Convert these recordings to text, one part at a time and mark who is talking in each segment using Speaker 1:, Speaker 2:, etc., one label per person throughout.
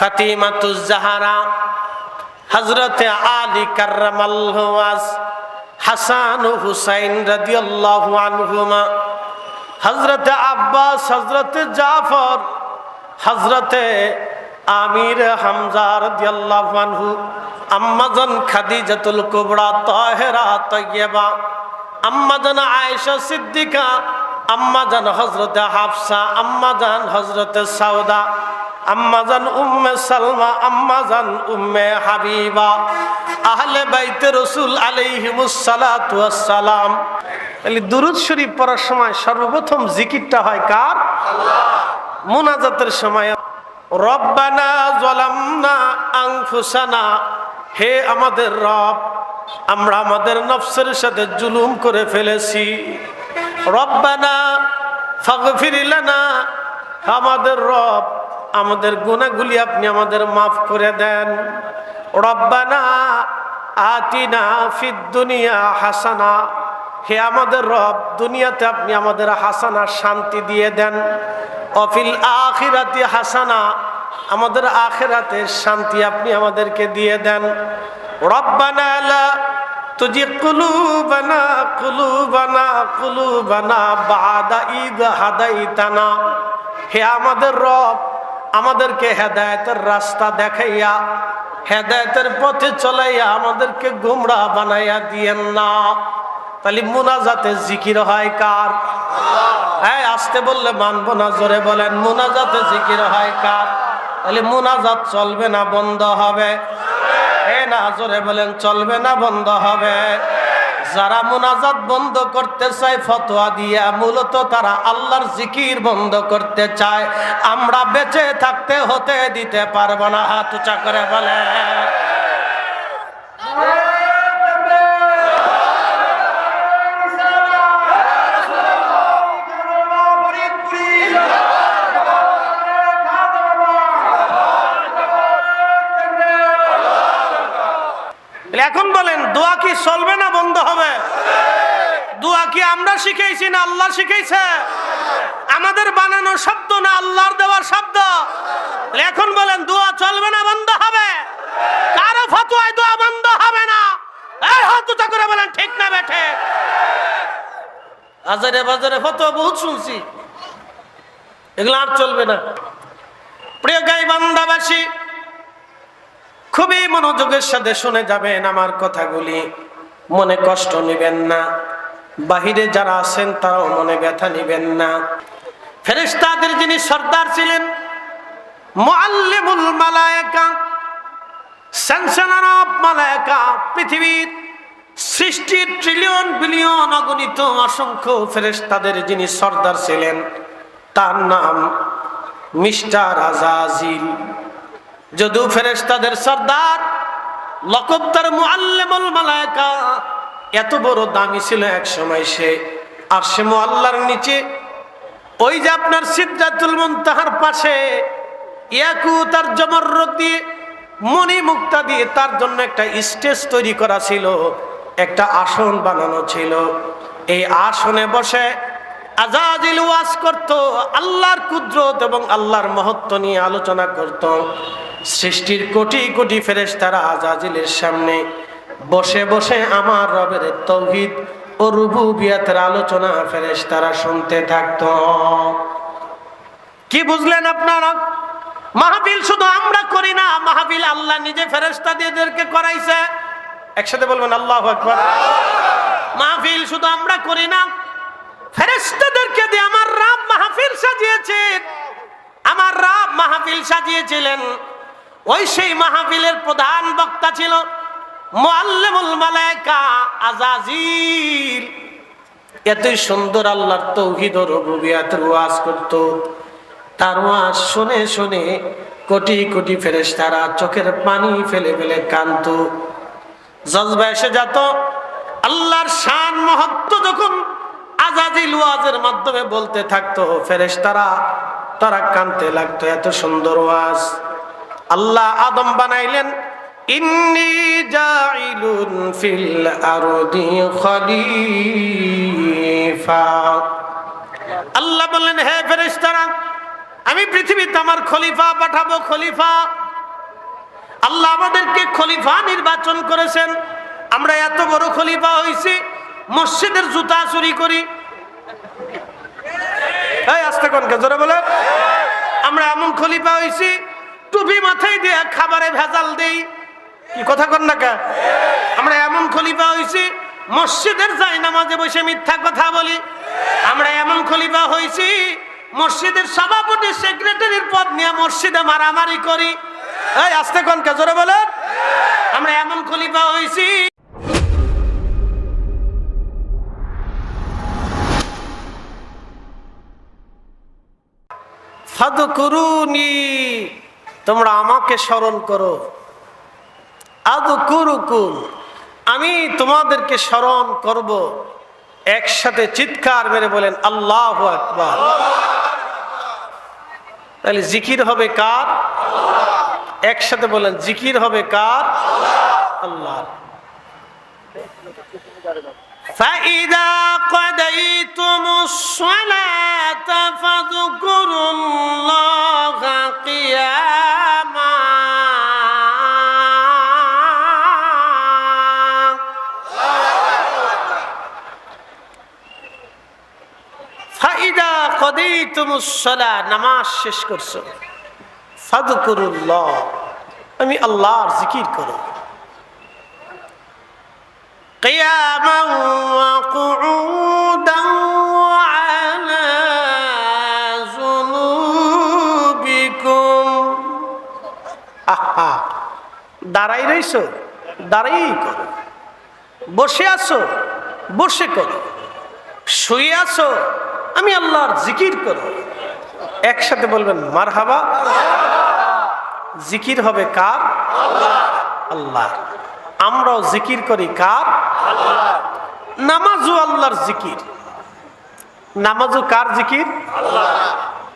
Speaker 1: ফাতিমাতুজাহারা হজরতে আলী কার্রামাল্লাস হাসান ও হুসাইন রাদিয়াল্লাহু আনহুমা হজরতে আব্বাস হজরতে জাফর হজরতে আমির হামজা রাদিয়াল্লাহু আনহু, আম্মাজান খাদিজাতুল কুবরা, তাহেরা তৈয়বা আম্মাজান আয়েশা সিদ্দিকা, আম্মাজান হজরতে হাফসা, আম্মাজান হজরতে সাউদা আম্মাজান উম্মে সালমা আম্মাজান উম্মে হাবিবা। আহলে বাইতে রসুল আলাইহিমুসসালাতু ওয়াসসালাম। তাহলে দুরুদ শরীফ পড়ার সময় সর্বপ্রথম জিকিরটা হয় কার? মোনাজাতের সময়। রব্বানা জলামনা আংফুসানা হে আমাদের রব, আমরা আমাদের নফসের সাথে জুলুম করে ফেলেছি। রব্বানা ফাগফির লানা, আমাদের রব আমাদের গুনাহগুলি আপনি আমাদের মাফ করে দেন। রব্বানা আতিনা ফিদ দুনিয়া হাসানা। হে আমাদের রব, দুনিয়াতে আপনি আমাদের হাসানা শান্তি দিয়ে দেন। অফিল আখিরাতি হাসানা, আমাদের আখেরাতে শান্তি আপনি আমাদেরকে দিয়ে দেন। রব্বানা লা তুজি কুলুবানা কুলুবানা কুলুবানা বাদা ঈদ হাদাইতানা। হে আমাদের রব আমাদেরকে হেদায়েতের রাস্তা দেখাইয়া, হেদায়েতের পথে চলাইয়া আমাদেরকে গুমরা বানাইয়া দিয়েন না। তাহলে মুনাজাতে জিকির হয় কার? হ্যাঁ আসতে বললে মানবো না, জোরে বলেন মুনাজাতে জিকির হয় কার? তাহলে মুনাজাত চলবে না, বন্ধ হবে। এ না, জোরে বলেন, চলবে না, বন্ধ হবে। যারা মোনাজাত বন্ধ করতে চায়, ফতোয়া দিয়া মূলত তারা আল্লাহর জিকির বন্ধ করতে চায়। আমরা বেঁচে থাকতে হতে দিতে পারব না, হাত উঁচা করে বলে। এখন বলেন, দোয়া কি চলবে না বন্ধ হবে। দোয়া কি আমরা শিখেছি না আল্লাহ শিখেছে? আমাদের বানানো শব্দ না আল্লাহর দেওয়ার শব্দ? এখন বলেন, দোয়া চলবে না, বন্ধ হবে? কারও ফতোয়ায় দোয়া বন্ধ হবে না? বহুত শুনছি। এগুলো আর চলবে না। খুবই মনোযোগের সাথে শুনে যাবেন আমার কথাগুলি। মনে কষ্ট নেবেন না। বাহিরে যারা আছেন তারাও মনে ব্যথা নেবেন না। ফেরেশতাদের যিনি সর্দার ছিলেন অফ পৃথিবীর ফেরেশতাদের যিনি সর্দার ছিলেন, তার নাম মিস্টার আজাজিল। যদু ফেরেস্তাদের সর্দার লকব মুআল্লিমুল মালায়েকা। এত বড় দামি ছিল এক সময় সে। আর সে মোয়াল্লার নিচে, ওই যে আপনার সিদ্ধাতুল মুনতাহার পাশে, ইয়াকু তার জমররত দিয়ে মণি মুক্তা দিয়ে তার জন্য একটা স্টেজ তৈরি করা ছিল, একটা আসন বানানো ছিল। এই আসনে বসে আজাজিল ওয়াজ করত, আল্লাহর কুদরত এবং আল্লাহর মহত্ব নিয়ে আলোচনা করত। সৃষ্টির কোটি কোটি ফেরেশতারা আজাজিলের সামনে বসে বসে আমার রবের তৌহিদ ও রুবুবিয়াতের আলোচনা ফেরেশতারা শুনতে থাকত। কি বুঝলেন আপনারা? মাহফিল শুধু আমরা করি না, মাহফিল আল্লাহ নিজে ফেরেশতা দিয়েদেরকে করাইছে। একসাথে বলবেন, আল্লাহ মাহফিল শুধু আমরা করি না, ফেরেশতাদেরকে দিয়ে আমার রাব মাহফিল সাজিয়েছেন। আমার রাব মাহফিল সাজিয়েছিলেন। ওই সেই মাহফিলের প্রধান বক্তা ছিল মুআল্লিমুল মালায়েকা আজাজিল সুন্দর আল্লাহর তৌহিদ ও রুবুবিয়াতের ওয়াজ করত। তার ওয়াজ শুনে শুনে কোটি কোটি ফেরেশতারা চোখের পানি ফেলে ফেলে কান্ত জজবা এসে যেত, আল্লাহর শান মহত্ব যখন আজাজিল ওয়াজের মাধ্যমে বলতে থাকতো, ফেরেশতারা তারা কানতে লাগতো, এত সুন্দর ওয়াজ। আল্লাহ আদম বানাইলেন, ইন্নি জাইলুন ফিল আরদি আল্লাহ বললেন, হে ফেরেশতারা, আমি পৃথিবীতে আমার খলিফা পাঠাবো, খলিফা। আল্লাহ আমাদেরকে খলিফা নির্বাচন করেছেন। আমরা এত বড় খলিফা হয়েছি মসজিদের জুতা চুরি করি। এই আস্তে কনকে, জোরে বলে আমরা এমন খলিফা হয়েছি টুপি মাথায় দিয়ে খাবারে ভেজাল দেই। কি কথা কন না? আমরা এমন খলিফা হয়েছি মসজিদের যাই নামাজে বসে মিথ্যা কথা বলি। আমরা এমন খলিফা হয়েছি মসজিদের সভাপতি, সেক্রেটারির পদ নিয়ে মসজিদে মারামারি করি। এই, আস্তে কোন জোরে বলে আমরা এমন খলিফা হয়েছি ফাদকুরুনি তোমরা আমাকে স্মরণ করো। আদকুরুকুম আমি তোমাদেরকে স্মরণ করব। একসাথে চিৎকার মেরে বলেন, আল্লাহ আকবার। তাহলে জিকির হবে কার? একসাথে বলেন, জিকির হবে কার? আল্লাহ। فإذا قضيتم الصلاة فاذكروا الله قياما ফাইদা قضيتم الصلاة নামাজ শেষ করছো ফাদকুরুল্লাহ আমি আল্লাহর জিকির করো قياما وقعودا وعلى جنوبكم আহা দাঁড়াই রইছো দাঁড়াই করো বসে আছো বসে করো শুয়ে আছো আমি আল্লাহর জিকির করো একসাথে বলবেন মার হাবা জিকির হবে কার আল্লাহ আমরাও জিকির করি কার? নামাজু আল্লাহর জিকির। নামাজু কার জিকির?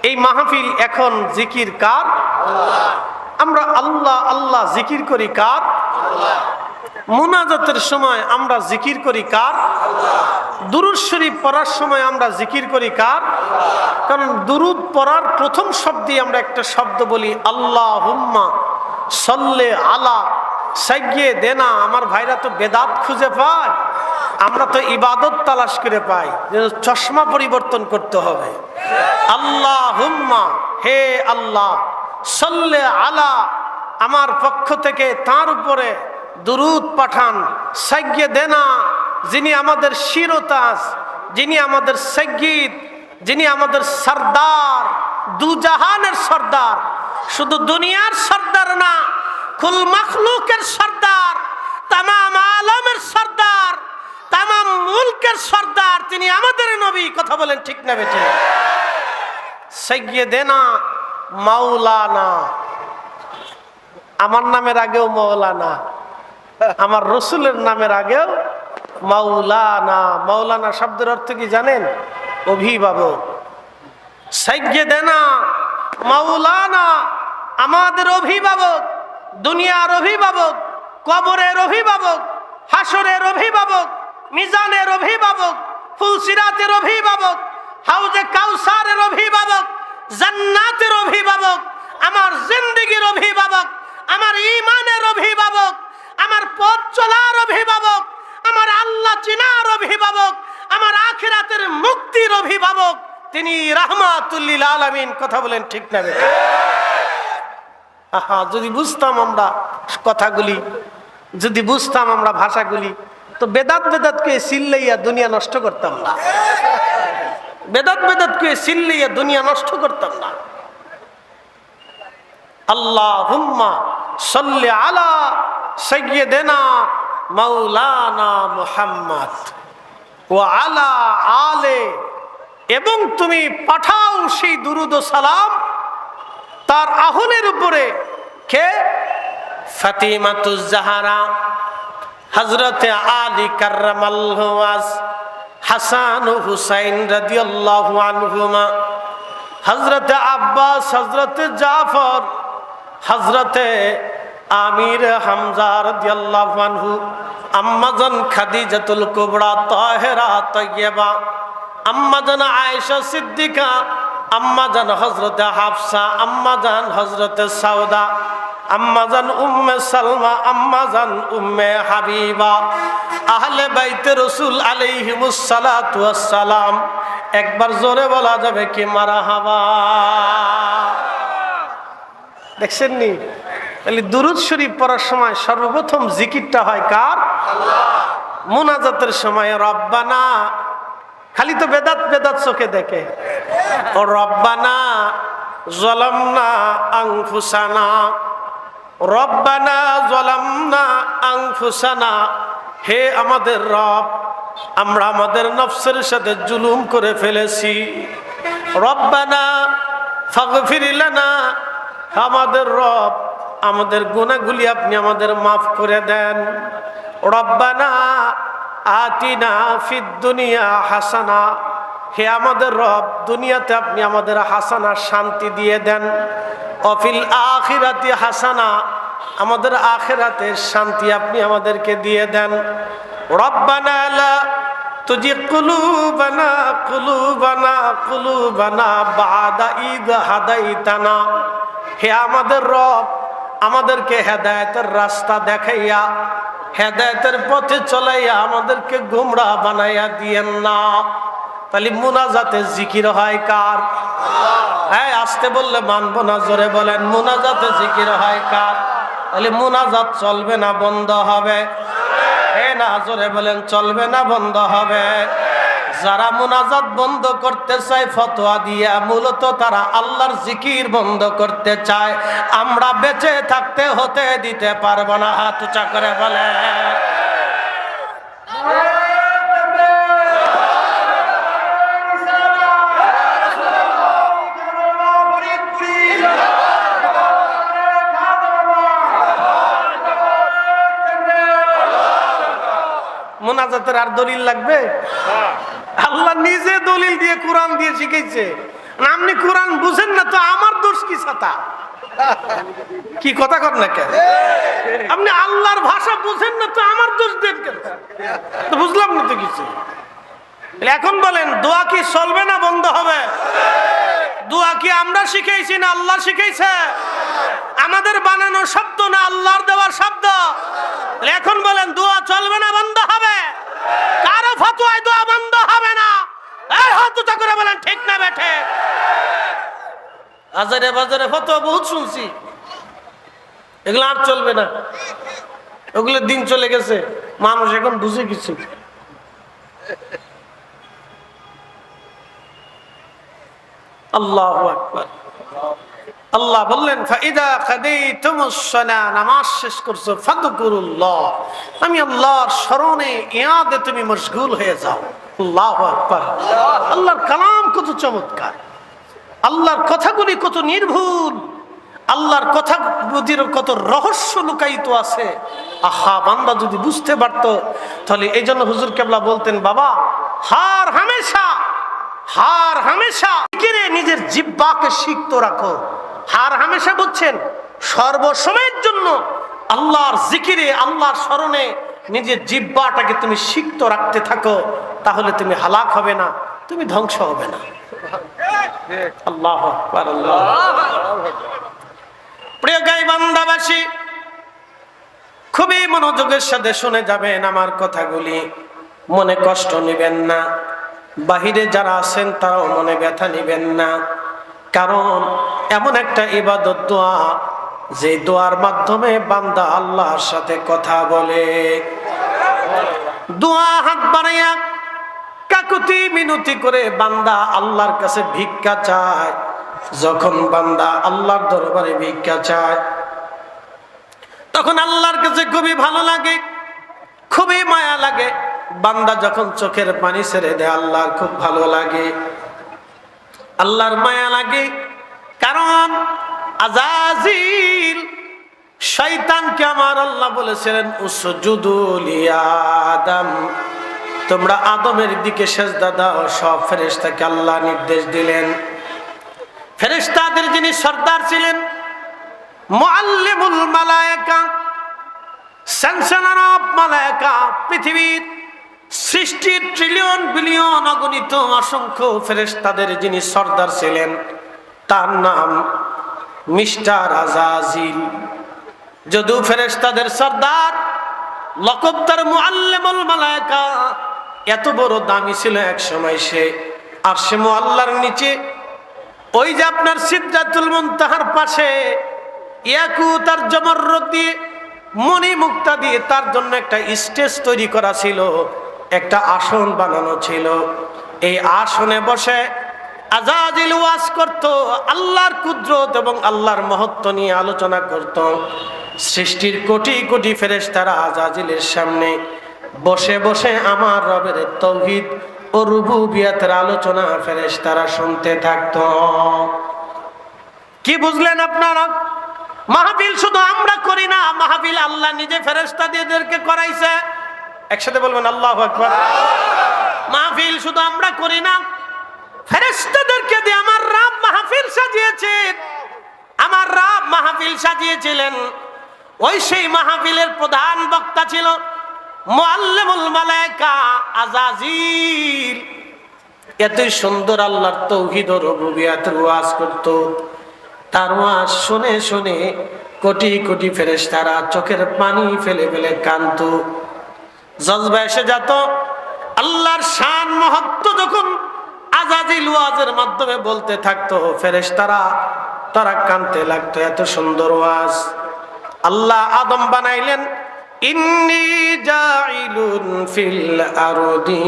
Speaker 1: এই মাহফিল এখন জিকির কার? আমরা আল্লাহ আল্লাহ জিকির করি কার? মুনাজাতের সময় আমরা জিকির করি কার? দুরুদ শরীফ পড়ার সময় আমরা জিকির করি কার? কারণ দুরুদ পড়ার প্রথম শব্দে আমরা একটা শব্দ বলি আল্লাহ হুম্মা সল্লে আলা সাইয়ে দেনা আমার ভাইরা তো বেদাত খুঁজে পায়, আমরা তো ইবাদত তালাশ করে পাই চশমা পরিবর্তন করতে হবে। আল্লাহ হুম্মা হে আল্লাহ, সল্লে আলা, আমার পক্ষ থেকে তার উপরে দুরুদ পাঠান। সাইয়ে দেনা যিনি আমাদের শিরতাজ, যিনি আমাদের সজ্জিদ যিনি আমাদের সর্দার, দুজাহানের সর্দার। শুধু দুনিয়ার সর্দার না কুল মখলুকের সর্দার, তামাম আলমের সর্দার, তামাম মুলকের সর্দার, তিনি আমাদের নবী, কথা বলেন ঠিক না বেটে সৈয়দে দেনা মাওলানা, আমার নামের আগেও মৌলানা আমার রসুলের নামের আগেও মাওলানা মাওলানা শব্দের অর্থ কি জানেন? অভিভাবক। সাইয়ে দেনা মাওলানা, আমাদের অভিভাবক। দুনিয়ার অভিভাবক, কবরের অভিভাবক, হাসরের অভিভাবক, মিজানের অভিভাবক, ফুলসিরাতের অভিভাবক, হাউজে কাউসারের অভিভাবক, জান্নাতের অভিভাবক, আমার জিন্দিগির অভিভাবক, আমার ইমানের অভিভাবক, আমার পথ চলার অভিভাবক, আমার আল্লাহ চিনার অভিভাবক, আমার আখিরাতের মুক্তির অভিভাবক, তিনি রাহমাতুল্লিল আলামিন। কথা বলেন ঠিক না আহা, যদি বুঝতাম আমরা কথাগুলি, যদি বুঝতাম আমরা ভাষাগুলি, তো বেদাত বেদাতকে সিল্লাইয়া দুনিয়া নষ্ট করতাম না। বেদাত বেদাতকে সিল্লাইয়া দুনিয়া নষ্ট করতাম না। আল্লাহ হুম্মা সল্লে আলা সৈয়দেনা মাওলানা মুহাম্মদ ও আলা আলে, এবং তুমি পাঠাও সেই দুরুদ সালাম তার আহলের উপরে কে? ফাতিমাতুজাহারা হজরতে আলী কার্রামাল্লাস হাসান হুসাইন রাদিয়াল্লাহু আনহুমা হজরতে আব্বাস হজরতে জাফর হজরতে আমির হামজা রাদিয়াল্লাহু আম্মাজান খাদিজাতুল কুবরা, তাহেরা তৈয়বা আম্মাজান আয়েশা সিদ্দিকা আম্মাজান হজরতে হাফসা, আম্মা আম্মাজান হজরতে সাউদা আম্মা আম্মাজান উম্মে সালমা, আম্মা আম্মাজান উম্মে হাবিবা। আহলে বাইতে রসুল আলাইহিমুসসালাতু ওয়াসসালাম একবার জোরে বলা যাবে কি মারহাবা দেখছেন নি তাহলে দুরুদ শরীফ পড়ার সময় সর্বপ্রথম জিকিরটা হয় কার? মুনাজাতের সময়, রব্বানা খালি তো বেদাত বেদাত চোখে দেখে। ও রব্বানা জলমনা আংফুসানা। রব্বানা জলমনা আংফুসানা। হে আমাদের রব, আমরা আমাদের নফসের সাথে জুলুম করে ফেলেছি। রব্বানা ফাগফির লানা। আমাদের রব, আমাদের গুণাগুলি আপনি আমাদের মাফ করে দেন। রব্বানা আতিনা ফিদ দুনিয়া হাসানা। হে আমাদের রব, দুনিয়াতে আপনি আমাদের হাসানা শান্তি দিয়ে দেন। অফিল আখিরাতি হাসানা, আমাদের আখিরাতের শান্তি আপনি আমাদেরকে দিয়ে দেন। রব্বানা তুজি কুলুবানা কুলুবানা কুলুবানা বাদা ঈদ হাদাইতানা। হে আমাদের রব, আমাদেরকে হেদায়েতের রাস্তা দেখাইয়া হেদায়েতের পথে চলাইয়া আমাদেরকে গুমরা বানাইয়া দিয়েন না। তাহলে মুনাজাতে জিকির হয় কার? হ্যাঁ আসতে বললে মানব না, জোরে বলেন, মুনাজাতে জিকির হয় কার? তাহলে মুনাজাত চলবে না, বন্ধ হবে। হ্যাঁ না, জোরে বলেন, চলবে না, বন্ধ হবে। যারা মোনাজাত বন্ধ করতে চায়, ফতোয়া দিয়া মূলত তারা আল্লাহর জিকির বন্ধ করতে চায়। আমরা বেঁচে থাকতে হতে দিতে পারব না, হাত উঁচা করে বলে। মোনাজাতের আর দলিল লাগবে? আল্লাহ নিজে দলিল দিয়ে কোরআন দিয়ে শিখেছে আপনি কোরআন বুঝেন না তো আমার দোষ কি ছাতা? কি কথা কর না কেন? আপনি আল্লাহর ভাষা বুঝেন না তো আমার দোষ দেন কেন? তো বুঝলাম না তো কিছু। এখন বলেন, দোয়া কি চলবে না বন্ধ হবে? দোয়া কি আমরা শিখেছি না আল্লাহ শিখেছে আমাদের বানানো শব্দ না আল্লাহর দেওয়ার শব্দ? এখন বলেন, দোয়া চলবে না বন্ধ হবে? কারও ফতোয়ায় দোয়া বন্ধ হবে না। এই হাত করে বলেন, ঠিক না বেঠে? হাজারে বাজারে ফতোয়া বহুত শুনছি। এগুলো আর চলবে না। ওগুলো দিন চলে গেছে, মানুষ এখন বুঝে কিছু আল্লাহ আকবার। আল্লাহ বললেন, ফাইদা খাদাইতুমুস সালাহ নামাজ শেষ করছ, ফাদকুরুল্লাহ। আমি আল্লাহর স্মরণে ইয়াদে তুমি মশগুল হয়ে যাও। আল্লাহু আকবার। আল্লাহর কালাম কত চমৎকার। আল্লাহর কথাগুলি কত নির্ভুল। আল্লাহর কথা বুদ্ধির কত রহস্য লুকায়িত আছে। আহা, বান্দা যদি বুঝতে পারতো, তাহলে এই জন্য হুজুর কেবলা বলতেন, বাবা, হার হামেশা হার হামেশা নিজের জিব্বাকে সিক্ত রাখো। হার হামেশা বুঝছেন, সর্বসময়ের জন্য আল্লাহর জিকিরে, আল্লাহর স্মরণে নিজের জিব্বাটাকে তুমি সিক্ত রাখতে থাকো, তাহলে তুমি হালাক হবে না, তুমি ধ্বংস হবে না। আল্লাহ প্রিয় গাই বান্দাবাসী খুবই মনোযোগের সাথে শুনে যাবেন আমার কথাগুলি, মনে কষ্ট নেবেন না। বাহিরে যারা আছেন তারাও মনে ব্যথা নেবেন না। কারণ এমন একটা ইবাদত দোয়া, যে দোয়ার মাধ্যমে বান্দা আল্লাহর সাথে কথা বলে। দোয়া হাত বাড়াইয়া কাকুতি মিনতি করে বান্দা আল্লাহর কাছে ভিক্ষা চায়। যখন বান্দা আল্লাহর দরবারে ভিক্ষা চায়, তখন আল্লাহর কাছে খুবই ভালো লাগে, খুবই মায়া লাগে। বান্দা যখন চোখের পানি ছেড়ে দেয়, আল্লাহর খুব ভালো লাগে। আল্লাহর মায়া লাগে। কারণ আজাজিল শৈতানকে আমার আল্লাহ বলেছিলেন আদম। তোমরা আদমের দিকে সেজদা দাও, সব ফেরেশতাকে আল্লাহ নির্দেশ দিলেন। ফেরেশতাদের যিনি সর্দার ছিলেন, মুআল্লিমুল মালায়েকা স্যাংশনার অফ মালায়েকা, পৃথিবীর সৃষ্টির ট্রিলিয়ন বিলিয়ন অগণিত অসংখ্য ফেরেশতাদের যিনি সর্দার ছিলেন, তার নাম মিস্টার আজাজিল। যদু ফেরেশতাদের সর্দার, লকব তার মুআল্লিমুল মালায়েকা, এত বড় দামি ছিল এক সময় সে। আর সে মোয়াল্লার নিচে, ওই যে আপনার সিদ্ধাতুল মুনতাহার পাশে ইয়াকু তার জমররত দিয়ে মণি মুক্তা দিয়ে তার জন্য একটা স্টেজ তৈরি করা ছিল। একটা আসন বানানো ছিল। এই আসনে বসে আজাজিল ওয়াজ করত, আল্লাহর কুদরত এবং আল্লাহর মহত্ব নিয়ে আলোচনা করত। সৃষ্টির কোটি কোটি ফেরেশতারা আজাজিলের সামনে বসে বসে আমার রবের তৌহিদ ও রুবুবিয়াতের আলোচনা ফেরেশতারা শুনতে থাকত। কি বুঝলেন আপনারা? মাহফিল শুধু আমরা করি না, মাহফিল আল্লাহ নিজে ফেরেশতা দিয়েদেরকে করাইছে। একসাথে বলবেন, আল্লাহ আকবার মাহফিল শুধু আমরা করি না, ফেরেশতাদেরকে দিয়ে আমার রাব মাহফিল সাজিয়েছেন। আমার রাব মাহফিল সাজিয়েছিলেন। ওই সেই মাহফিলের প্রধান বক্তা ছিল মুআল্লিমুল মালায়েকা আজাজিল এতই সুন্দর আল্লাহর তৌহিদ ও রবুবিয়াতের ওয়াজ করত। তার ওয়াজ শুনে শুনে কোটি কোটি ফেরেশতারা চোখের পানি ফেলে ফেলে কান্ত জজবা এসে যেত। আল্লাহর শান, মহত্ব যখন আজাজিল ওয়াজের মাধ্যমে বলতে থাকতো ফেরেশতারা, তারা কানতে লাগতো, এত সুন্দর ওয়াজ। আল্লাহ আদম বানাইলেন, ইন্নি জাইলুন ফিল আরদি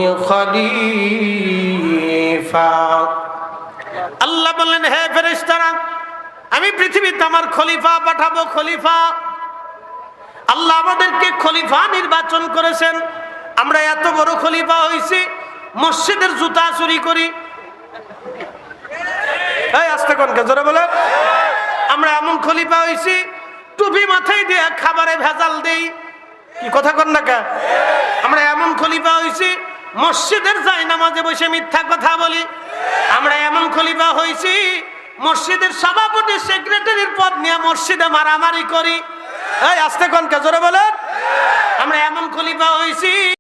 Speaker 1: আল্লাহ বললেন, হে ফেরেশতারা, আমি পৃথিবীতে আমার খলিফা পাঠাবো, খলিফা। আল্লাহ আমাদেরকে খলিফা নির্বাচন করেছেন। আমরা এত বড় খলিফা হয়েছি, মসজিদের জুতা চুরি করি। আমরা এমন টুপি মাথায় দিয়ে খাবারে ভেজাল কথা না কা? আমরা এমন মসজিদের যাই নামাজে বসে মিথ্যা কথা বলি। আমরা এমন মসজিদের সভাপতি, সেক্রেটারির পদ নিয়ে মসজিদে মারামারি করি। এই আস্তে কোন কে জোরে বলেন। আমরা এমন খলিফা হয়েছি।